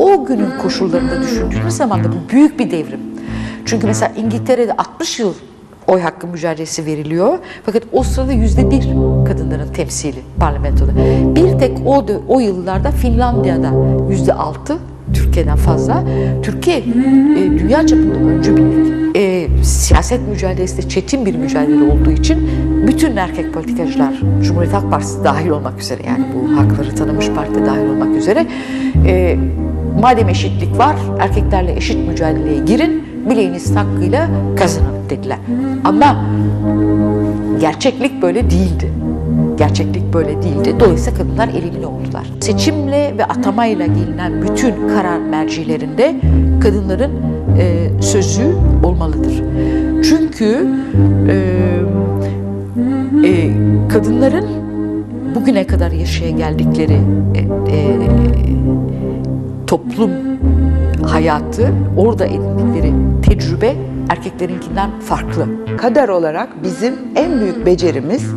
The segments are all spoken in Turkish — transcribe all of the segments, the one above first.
O günün koşullarında düşündüğünüz zaman da bu büyük bir devrim. Çünkü mesela İngiltere'de 60 yıl oy hakkı mücadelesi veriliyor. Fakat o sırada yüzde bir kadınların temsili parlamentoda. Bir tek o, o yıllarda Finlandiya'da yüzde altı, Türkiye'den fazla. Türkiye e, dünya çapında öncü bir. E, siyaset mücadelesi de çetin bir mücadele olduğu için bütün erkek politikacılar, Cumhuriyet Halk Partisi dahil olmak üzere yani bu hakları tanımış parti dahil olmak üzere e, madem eşitlik var erkeklerle eşit mücadeleye girin bileğiniz hakkıyla kazanın dediler. Ama gerçeklik böyle değildi. Gerçeklik böyle değildi. Dolayısıyla kadınlar elimine oldular. Seçimle ve atamayla gelinen bütün karar mercilerinde kadınların e, sözü olmalıdır. Çünkü e, e, kadınların bugüne kadar yaşaya geldikleri e, e, toplum hayatı, orada edindikleri tecrübe erkeklerinkinden farklı. Kader olarak bizim en büyük becerimiz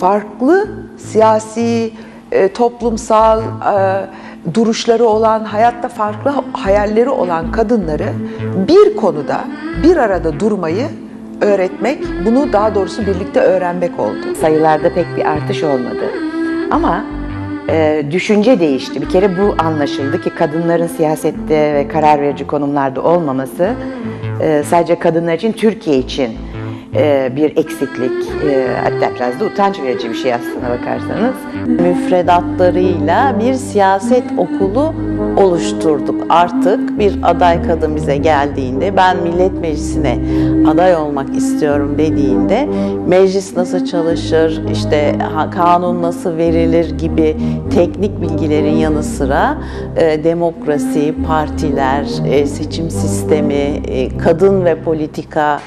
farklı siyasi, e, toplumsal e, duruşları olan, hayatta farklı hayalleri olan kadınları bir konuda bir arada durmayı öğretmek, bunu daha doğrusu birlikte öğrenmek oldu. sayılarda pek bir artış olmadı. Ama e, düşünce değişti. Bir kere bu anlaşıldı ki kadınların siyasette ve karar verici konumlarda olmaması e, sadece kadınlar için, Türkiye için e, bir eksiklik. E, hatta biraz da utanç verici bir şey aslına bakarsanız. müfredatlarıyla bir siyaset okulu oluşturduk. Artık bir aday kadın bize geldiğinde ben millet meclisine aday olmak istiyorum dediğinde meclis nasıl çalışır, işte kanun nasıl verilir gibi teknik bilgilerin yanı sıra e, demokrasi, partiler, e, seçim sistemi, e, kadın ve politika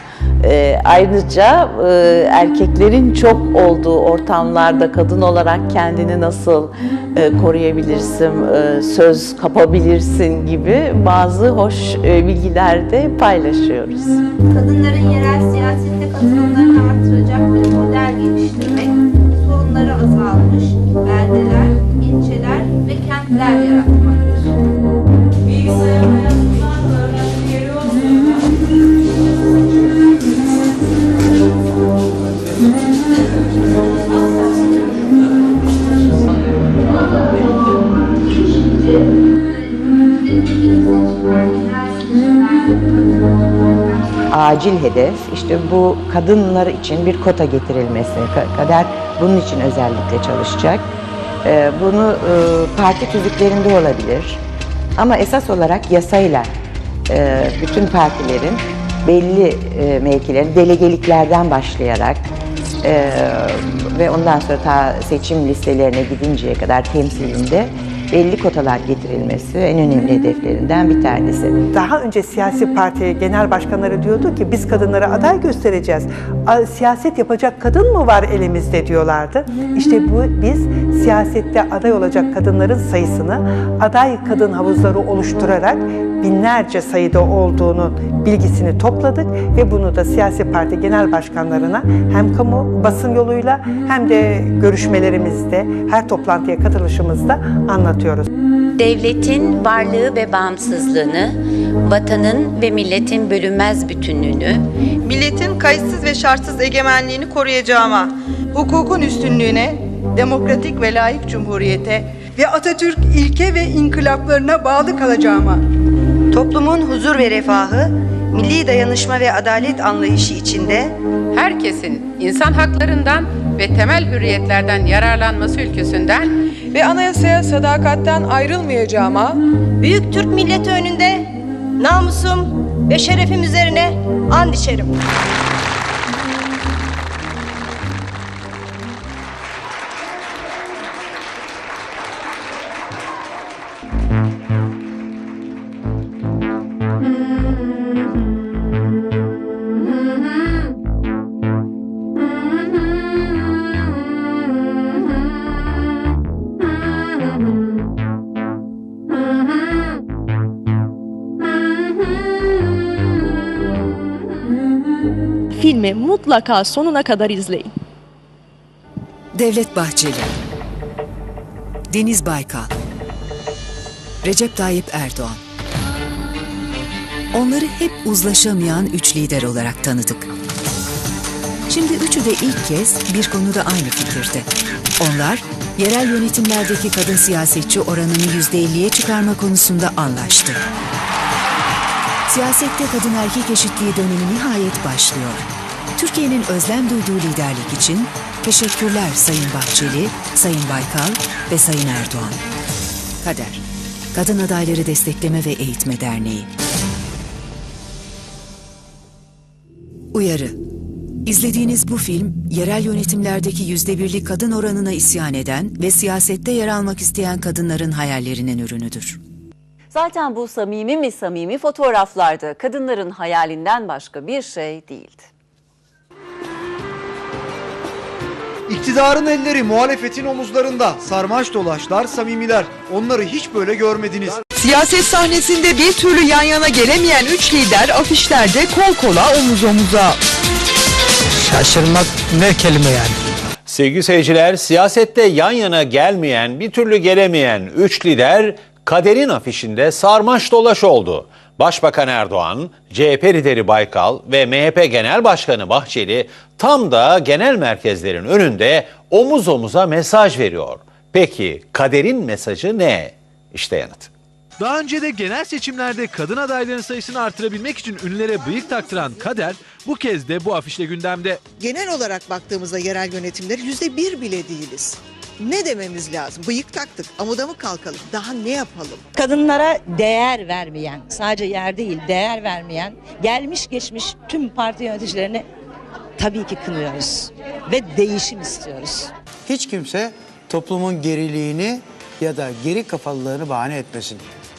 e, ayrıca e, erkeklerin çok olduğu ortamlarda kadın olarak kendini nasıl e, koruyabilirsin, e, söz kapabilirsin gibi bazı hoş e, bilgiler de paylaşıyoruz. kadınların yerel acil hedef işte bu kadınlar için bir kota getirilmesi. Ka- Kader bunun için özellikle çalışacak. Ee, Bunu e, parti tüzüklerinde olabilir. Ama esas olarak yasayla e, bütün partilerin belli e, mevkilerin delegeliklerden başlayarak e, ve ondan sonra ta seçim listelerine gidinceye kadar temsilinde belli kotalar getirilmesi en önemli hedeflerinden bir tanesi. Daha önce siyasi parti genel başkanları diyordu ki biz kadınlara aday göstereceğiz. Siyaset yapacak kadın mı var elimizde diyorlardı. İşte bu biz siyasette aday olacak kadınların sayısını aday kadın havuzları oluşturarak binlerce sayıda olduğunu bilgisini topladık ve bunu da siyasi parti genel başkanlarına hem kamu basın yoluyla hem de görüşmelerimizde her toplantıya katılışımızda anlatıyoruz. Devletin varlığı ve bağımsızlığını, vatanın ve milletin bölünmez bütünlüğünü, milletin kayıtsız ve şartsız egemenliğini koruyacağıma, hukukun üstünlüğüne, demokratik ve layık cumhuriyete ve Atatürk ilke ve inkılaplarına bağlı kalacağıma, toplumun huzur ve refahı, milli dayanışma ve adalet anlayışı içinde herkesin insan haklarından ve temel hürriyetlerden yararlanması ülküsünden ve anayasaya sadakatten ayrılmayacağıma, Büyük Türk milleti önünde namusum ve şerefim üzerine and içerim. Filmi mutlaka sonuna kadar izleyin. Devlet Bahçeli Deniz Baykal Recep Tayyip Erdoğan. Onları hep uzlaşamayan üç lider olarak tanıdık. Şimdi üçü de ilk kez bir konuda aynı fikirde. Onlar, yerel yönetimlerdeki kadın siyasetçi oranını yüzde elliye çıkarma konusunda anlaştı. Siyasette kadın erkek eşitliği dönemi nihayet başlıyor. Türkiye'nin özlem duyduğu liderlik için teşekkürler Sayın Bahçeli, Sayın Baykal ve Sayın Erdoğan. Kader, Kadın Adayları Destekleme ve Eğitme Derneği. Uyarı. İzlediğiniz bu film, yerel yönetimlerdeki yüzde birlik kadın oranına isyan eden ve siyasette yer almak isteyen kadınların hayallerinin ürünüdür. Zaten bu samimi mi samimi fotoğraflarda kadınların hayalinden başka bir şey değildi. İktidarın elleri muhalefetin omuzlarında. Sarmaş dolaşlar, samimiler. Onları hiç böyle görmediniz. Siyaset sahnesinde bir türlü yan yana gelemeyen üç lider afişlerde kol kola omuz omuza. Şaşırmak ne kelime yani. Sevgili seyirciler, siyasette yan yana gelmeyen, bir türlü gelemeyen üç lider kaderin afişinde sarmaş dolaş oldu. Başbakan Erdoğan, CHP lideri Baykal ve MHP Genel Başkanı Bahçeli tam da genel merkezlerin önünde omuz omuza mesaj veriyor. Peki kaderin mesajı ne? İşte yanıt. Daha önce de genel seçimlerde kadın adayların sayısını artırabilmek için ünlere bıyık taktıran Kader bu kez de bu afişle gündemde. Genel olarak baktığımızda yerel yönetimleri yüzde bir bile değiliz. Ne dememiz lazım? Bıyık taktık, amuda mı kalkalım? Daha ne yapalım? Kadınlara değer vermeyen, sadece yer değil değer vermeyen, gelmiş geçmiş tüm parti yöneticilerini tabii ki kınıyoruz. Ve değişim istiyoruz. Hiç kimse toplumun geriliğini ya da geri kafalılığını bahane etmesin.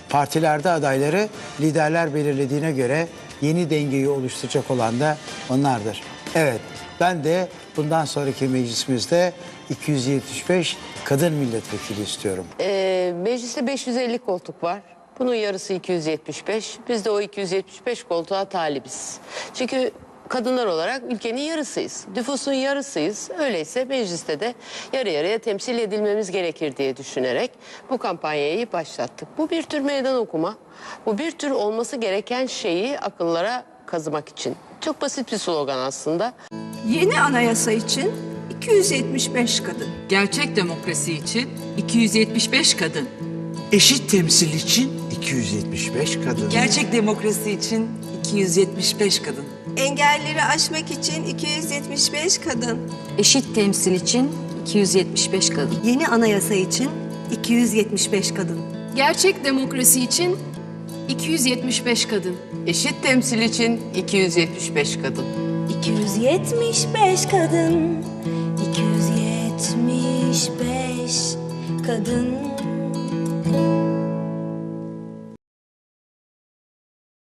Partilerde adayları liderler belirlediğine göre yeni dengeyi oluşturacak olan da onlardır. Evet, ben de bundan sonraki meclisimizde 275 kadın milletvekili istiyorum. Ee, mecliste 550 koltuk var. Bunun yarısı 275. Biz de o 275 koltuğa talibiz. Çünkü kadınlar olarak ülkenin yarısıyız. Nüfusun yarısıyız. Öyleyse mecliste de yarı yarıya temsil edilmemiz gerekir diye düşünerek bu kampanyayı başlattık. Bu bir tür meydan okuma. Bu bir tür olması gereken şeyi akıllara kazımak için. Çok basit bir slogan aslında. Yeni anayasa için 275 kadın. Gerçek demokrasi için 275 kadın. Eşit temsil için 275 kadın. Gerçek demokrasi için 275 kadın. Engelleri aşmak için 275 kadın. Eşit temsil için 275 kadın. Yeni anayasa için 275 kadın. Gerçek demokrasi için 275 kadın. Eşit temsil için 275 kadın. 275 kadın beş kadın.